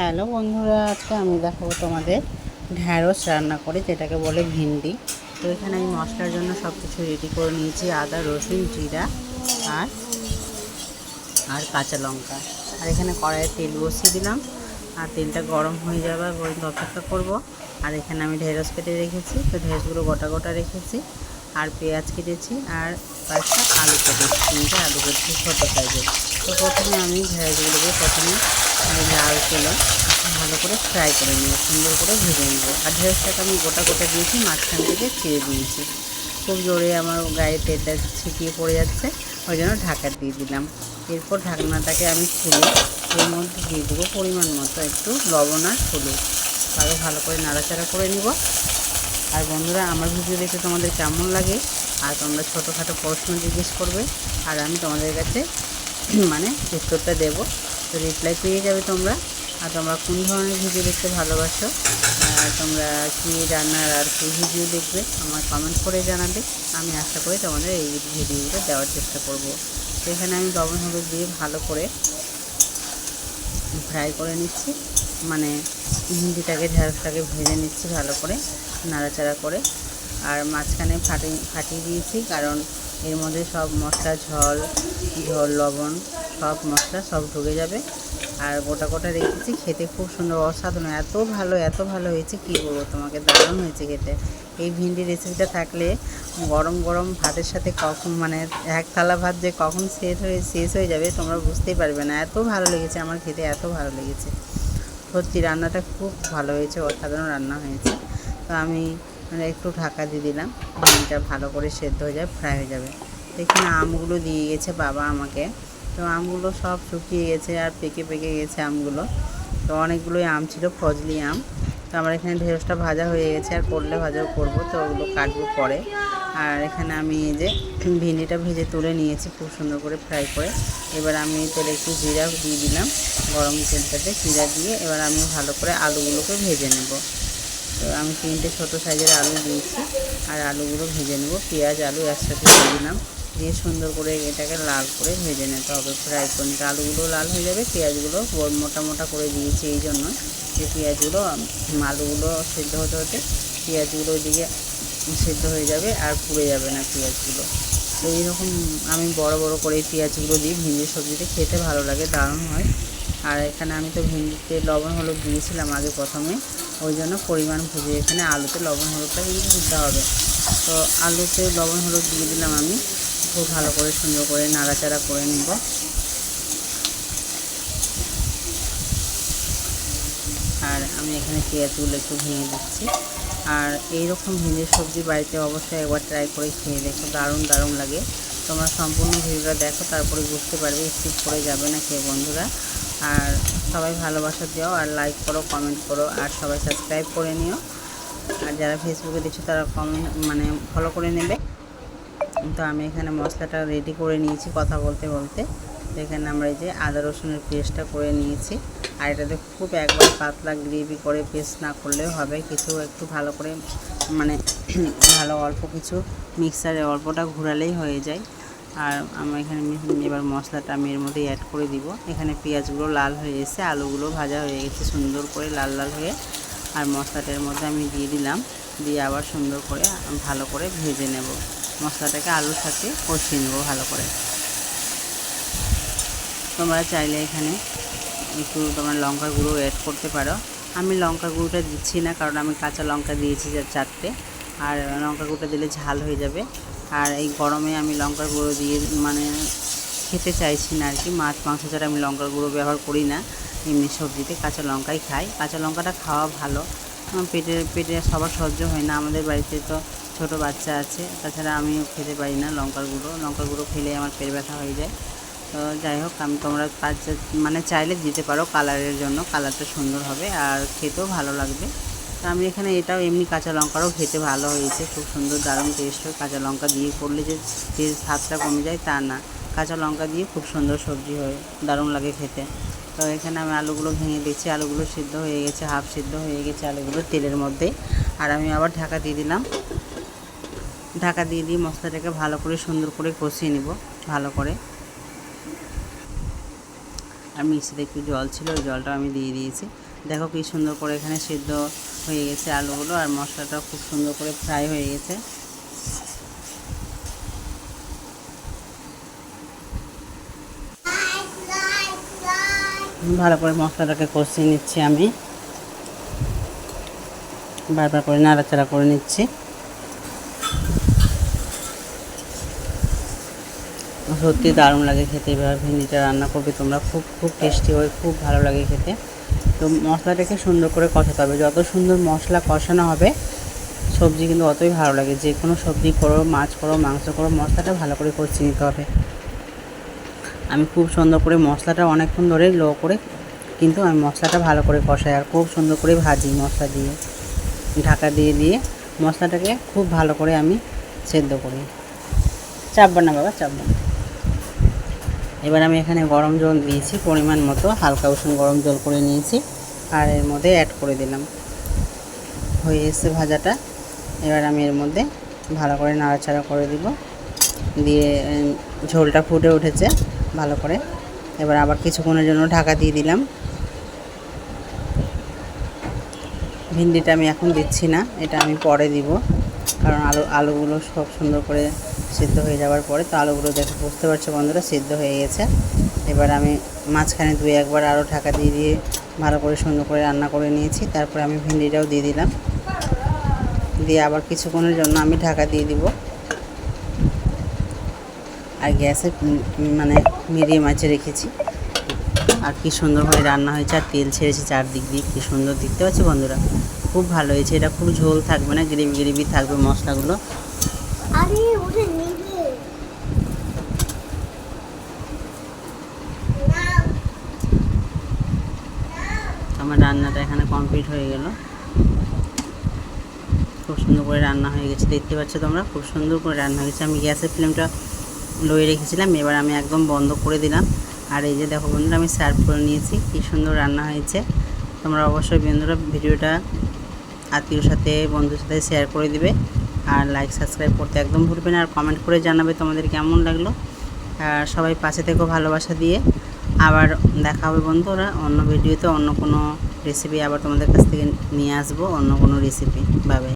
Hello বন্ধুরা, আজকে আমি দেখাবো তোমাদের ঢ্যাঁড়স রান্না করে, যেটাকে বলে ভিন্ডি। তো এখানে আমি মশলার জন্য সব কিছু রেডি করে নিয়েছি, আদা, রসুন, জিরা আর আর কাঁচা লঙ্কা। আর এখানে কড়াইয়ে তেল বসিয়ে দিলাম, আর তেলটা গরম হয়ে যাবে পর্যন্ত অপেক্ষা করব। আর এখানে আমি ঢেঁড়স কেটে রেখেছি, তো ঢেঁড়সগুলো গোটা গোটা রেখেছি। আর পেঁয়াজ কেটেছি, আর কয়েকটা আলু কেটেছি, তিনটে আলু কেটেছি ছোটো সাইজের। তো প্রথমে আমি ঢেঁড়সগুলোকে প্রথমে লাল তেলে ভালো করে ফ্রাই করে নিব, সুন্দর করে ভেজে নেব। আর ঢেঁড়সটাকে আমি গোটা গোটা দিয়েছি, মাঝখান থেকে ছিঁড়ে দিয়েছি। খুব জোরে আমার গায়ে তেলটা ছিটিয়ে পড়ে যাচ্ছে, ওই জন্য ঢাকা দিয়ে দিলাম। এরপর ঢাকনাটাকে আমি খুলে এর মধ্যে দিয়ে দেবো পরিমাণ মতো একটু লবণ আর হলুদ। আরও ভালো করে নাড়াচাড়া করে নিব। আর বন্ধুরা, আমার ভিডিও দেখে তোমাদের কেমন লাগে? আর তোমরা ছোটোখাটো প্রশ্ন জিজ্ঞেস করবে, আর আমি তোমাদের কাছে মানে উত্তরটা দেবো। তো রিপ্লাই পেয়ে যাবে তোমরা। আর তোমরা কোন ধরনের ভিডিও দেখতে ভালোবাসো? তোমরা কী রান্নার আর কী ভিডিও দেখবে? আমার কমেন্ট করে জানাবে। আমি আশা করি তোমাদের এই ভিডিওগুলো দেওয়ার চেষ্টা করব। তো এখানে আমি লবণ হলুদ দিয়ে ভালো করে ফ্রাই করে নিচ্ছি। মানে ভিন্ডিটাকে ঢেঁড়সটাকে ভেজে নিচ্ছি ভালো করে, নাড়াচাড়া করে। আর মাঝখানে ফাটি ফাটিয়ে দিয়েছি কারণ এর মধ্যে সব মশলা, ঝল, ঝোল, লবণ, সব মশলা সব ঢুকে যাবে। আর গোটা গোটা রেখেছি খেতে খুব সুন্দর, অসাধারণ, এত ভালো এত ভালো হয়েছে, কী বলব তোমাকে? দারুণ হয়েছে খেতে। এই ভিন্ডি রেসিপিটা থাকলে গরম গরম ভাতের সাথে কখন মানে এক থালা ভাত যে কখন শেষ হয়ে শেষ হয়ে যাবে তোমরা বুঝতেই পারবে না। এত ভালো লেগেছে, আমার খেতে এত ভালো লেগেছে। সত্যি রান্নাটা খুব ভালো হয়েছে, অসাধারণ রান্না হয়েছে। তো আমি মানে একটু ঢাকা দিয়ে দিলাম। ডিমটা ভালো করে সেদ্ধ হয়ে যাবে ফ্রাই হয়ে যাবে। এখানে আমগুলো দিয়ে গেছে বাবা আমাকে। তো আমগুলো সব শুকিয়ে গেছে আর পেকে পেকে গেছে আমগুলো। তো অনেকগুলোই আম ছিল, ফজলি আম। তো আমার এখানে ঢেঁড়সটা ভাজা হয়ে গেছে, আর করলে ভাজাও করব, তো ওগুলো কাটবো পরে। আর এখানে আমি এই যে ভিন্ডিটা ভেজে তুলে নিয়েছি, খুব সুন্দর করে ফ্রাই করে। এবার আমি তেলে একটু জিরা দিয়ে দিলাম, গরম তেলটাতে জিরা দিয়ে। এবার আমি ভালো করে আলুগুলোকে ভেজে নেব। তো আমি তিনটে ছোটো সাইজের আলু দিয়েছি। আর আলুগুলো ভেজে নেব। পেঁয়াজ, আলু একসাথে দিয়ে দিলাম। দিয়ে সুন্দর করে এটাকে লাল করে ভেজে নিতে হবে ফ্রাই করে। নিতে আলুগুলো লাল হয়ে যাবে, পেঁয়াজগুলো মোটা মোটা করে দিয়েছি এই জন্য যে পেঁয়াজগুলো, আলুগুলো সেদ্ধ হতে হতে পেঁয়াজগুলো ওইদিকে সেদ্ধ হয়ে যাবে আর পুড়ে যাবে না পেঁয়াজগুলো। তো এইরকম আমি বড় বড় করে পেঁয়াজগুলো দিই। ভিন্ডির সবজিতে খেতে ভালো লাগে, দারুণ হয়। আর এখানে আমি তো ভিন্ডিতে লবণ, হলুদ দিয়েছিলাম আগে প্রথমে। ওই জন্য পরিমাণ বুঝে এখানে আলুতে লবণ, হলুদটা কিন্তু দিতে হবে। তো আলুতে লবণ, হলুদ দিয়ে দিলাম আমি। খুব ভালো করে সুন্দর করে নাড়াচাড়া করে নিব। আর আমি এখানে পেঁয়াজগুলো একটু ভেঙে দিচ্ছি। আর এইরকম ভেঙে সবজি বাড়িতে অবশ্যই একবার ট্রাই করে খেয়ে দেখো, দারুণ দারুণ লাগে। তোমরা সম্পূর্ণ ভিডিওটা দেখো, তারপরে বুঝতে পারবে স্কিপ করে যাবে না খেয়ে বন্ধুরা। আর সবাই ভালোবাসা দিও আর লাইক করো কমেন্ট করো, আর সবাই সাবস্ক্রাইব করে নিও। আর যারা ফেসবুকে দিচ্ছ তারা কমেন্ট মানে ফলো করে নেবে। তো আমি এখানে মশলাটা রেডি করে নিয়েছি কথা বলতে বলতে। তো এখানে আমরা এই যে আদা রসুনের পেস্টটা করে নিয়েছি। আর এটাতে খুব একবার পাতলা গ্রেভি করে পেস্ট না করলেও হবে। কিছু একটু ভালো করে মানে ভালো অল্প কিছু মিক্সারে অল্পটা ঘোরালেই হয়ে যায়। আর আমি এখানে এবার মশলাটা আমি এর মধ্যে অ্যাড করে দিব। এখানে পেঁয়াজগুলো লাল হয়ে এসে আলুগুলো ভাজা হয়ে গেছে, সুন্দর করে লাল লাল হয়ে। আর মশলাটার মধ্যে আমি দিয়ে দিলাম, দিয়ে আবার সুন্দর করে ভালো করে ভেজে নেব। মশলাটাকে আলুর সাথে কষিয়ে নেব ভালো করে। তোমরা চাইলে এখানে একটু তোমার লঙ্কা গুঁড়ো অ্যাড করতে পারো। আমি লঙ্কা গুঁড়োটা দিচ্ছি না, কারণ আমি কাঁচা লঙ্কা দিয়েছি চারটে। আর লঙ্কা গুঁড়োটা দিলে ঝাল হয়ে যাবে। আর এই গরমে আমি লঙ্কার গুঁড়ো দিয়ে মানে খেতে চাইছি না আর কি। মাছ, মাংস ছাড়া আমি লঙ্কার গুঁড়ো ব্যবহার করি না। এমনি সবজিতে কাঁচা লঙ্কাই খাই। কাঁচা লঙ্কাটা খাওয়া ভালো। পেটে পেটে সবার সহ্য হয় না। আমাদের বাড়িতে তো ছোট বাচ্চা আছে। তাছাড়া আমিও খেতে পারি না লঙ্কার গুঁড়ো। লঙ্কার গুঁড়ো খেলে আমার পেট ব্যথা হয়ে যায়। তো যাই হোক, আমি তোমরা কাজ মানে চাইলে দিতে পারো কালারের জন্য। কালারটা সুন্দর হবে আর খেতেও ভালো লাগবে। আমি এখানে এটাও এমনি কাঁচা লঙ্কারও খেতে ভালো হয়েছে। খুব সুন্দর, দারুণ টেস্ট হয়। কাঁচা লঙ্কা দিয়ে করলে যে স্বাদটা কমে যায় তা না। কাঁচা লঙ্কা দিয়ে খুব সুন্দর সবজি হয়, দারুণ লাগে খেতে। তো এখানে আমি আলুগুলো ভেঙে দিচ্ছি। আলুগুলো সিদ্ধ হয়ে গেছে, হাফ সিদ্ধ হয়ে গেছে আলুগুলো তেলের মধ্যে। আর আমি আবার ঢাকা দিয়ে দিলাম। ঢাকা দিয়ে দিয়ে মশলাটাকে ভালো করে সুন্দর করে কষিয়ে নিব, ভালো করে। আর মিক্সিতে একটু জল ছিল, ওই জলটা আমি দিয়ে দিয়েছি। দেখো কি সুন্দর করে এখানে সিদ্ধ হয়ে গেছে আলুগুলো আর মশলাটাও খুব সুন্দর করে ফ্রাই হয়ে গেছে। ভালো করে মশলাটাকে কষিয়ে নিচ্ছি আমি। বারবার করে নাড়াচাড়া করে নিচ্ছি। সত্যি দারুণ লাগে খেতে। এবার ভেন্ডিটা রান্না করবে তোমরা। খুব খুব টেস্টি হয়, খুব ভালো লাগে খেতে। তো মশলাটাকে সুন্দর করে কষাতে হবে। যত সুন্দর মশলা কষানো হবে, সবজি কিন্তু অতই ভালো লাগে। যে কোনো সবজি করো, মাছ করো, মাংস করো, মশলাটা ভালো করে কষিয়ে নিতে হবে। আমি খুব সুন্দর করে মশলাটা অনেকক্ষণ ধরে লো করে কিন্তু আমি মশলাটা ভালো করে কষাই আর খুব সুন্দর করে ভাজি মশলা দিয়ে, ঢাকা দিয়ে দিয়ে মশলাটাকে খুব ভালো করে আমি সেদ্ধ করি। চাপবা না বাবা চাপবা না এবার আমি এখানে গরম জল দিয়েছি, পরিমাণ মতো, হালকা উষুম গরম জল করে নিয়েছি, আর এর মধ্যে অ্যাড করে দিলাম। হয়ে এসে ভাজাটা। এবার আমি এর মধ্যে ভালো করে নাড়াচাড়া করে দিব। দিয়ে ঝোলটা ফুটে উঠেছে ভালো করে। এবার আবার কিছুক্ষণের জন্য ঢাকা দিয়ে দিলাম। ভিন্ডিটা আমি এখন দিচ্ছি না, এটা আমি পরে দিব, কারণ আলু, আলুগুলো সব সুন্দর করে সিদ্ধ হয়ে যাওয়ার পরে তো আলুগুলো দেখে, বুঝতে পারছ বন্ধুরা, সিদ্ধ হয়ে গেছে। এবার আমি মাঝখানে দুই একবার আরও ঢাকা দিয়ে দিয়ে ভালো করে সুন্দর করে রান্না করে নিয়েছি। তারপরে আমি ভিন্ডিটাও দিয়ে দিলাম। দিয়ে আবার কিছুক্ষণের জন্য আমি ঢাকা দিয়ে দিব। আর গ্যাসে মানে মিডিয়াম আঁচে রেখেছি। আর কি সুন্দরভাবে রান্না হয়েছে, আর তেল ছেড়েছে চারদিক দিয়ে, কী সুন্দর, দেখতে পাচ্ছি বন্ধুরা? খুব ভালো হয়েছে, এটা খুব ঝোল থাকবে না গ্রেভি গ্রেভি থাকবে মশলাগুলো আরে ওটা নেবে আমার রান্নাটা এখানে কমপ্লিট হয়ে গেল। খুব সুন্দর করে রান্না হয়ে গেছে। দেখতে পাচ্ছ তোমরা, খুব সুন্দর করে রান্না হয়ে গেছে। আমি গ্যাসের ফ্লেমটা লোয়ে রেখেছিলাম, এবার আমি একদম বন্ধ করে দিলাম। আর এই যে দেখো বন্ধুরা, আমি সার্ভ করে নিয়েছি। কী সুন্দর রান্না হয়েছে। তোমরা অবশ্যই বন্ধুরা ভিডিওটা আত্মীয়র সাথে, বন্ধুর সাথে শেয়ার করে দিবে। আর লাইক সাবস্ক্রাইব করতে একদম ভুলবে না। আর কমেন্ট করে জানাবে তোমাদের কেমন লাগল। আর সবাই পাশে থেকেও ভালোবাসা দিয়ে। আবার দেখা হবে বন্ধুরা অন্য ভিডিওতে অন্য কোনো রেসিপি আবার তোমাদের কাছ থেকে নিয়ে আসব অন্য কোনো রেসিপি বাবে